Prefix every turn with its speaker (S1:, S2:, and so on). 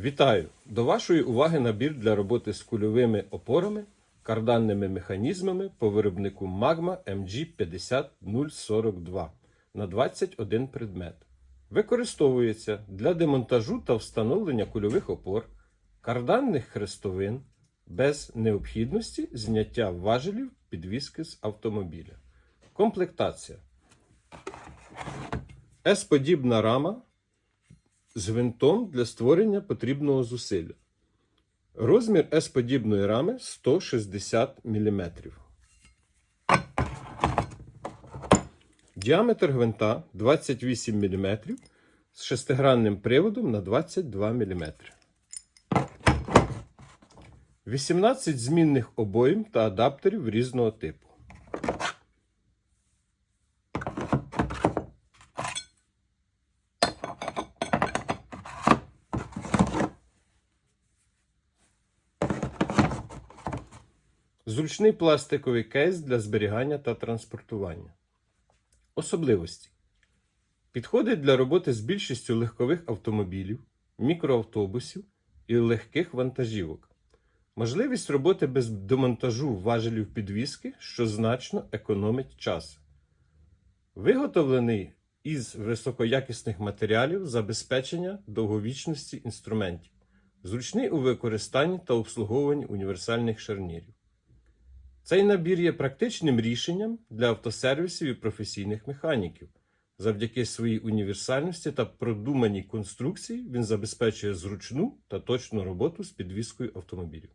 S1: Вітаю! До вашої уваги набір для роботи з кульовими опорами, карданними механізмами по виробнику Magma MG50042 на 21 предмет. Використовується для демонтажу та встановлення кульових опор, карданних хрестовин без необхідності зняття важелів підвіски з автомобіля. Комплектація. С-подібна рама з гвинтом для створення потрібного зусилля. Розмір С-подібної рами 160 мм. Діаметр гвинта 28 мм з шестигранним приводом на 22 мм. 18 змінних обоїм та адаптерів різного типу. Зручний пластиковий кейс для зберігання та транспортування. Особливості. Підходить для роботи з більшістю легкових автомобілів, мікроавтобусів і легких вантажівок. Можливість роботи без демонтажу важелів підвіски, що значно економить час. Виготовлений із високоякісних матеріалів забезпечення довговічності інструментів, зручний у використанні та обслуговуванні універсальних шарнірів. Цей набір є практичним рішенням для автосервісів і професійних механіків. Завдяки своїй універсальності та продуманій конструкції він забезпечує зручну та точну роботу з підвіскою автомобілів.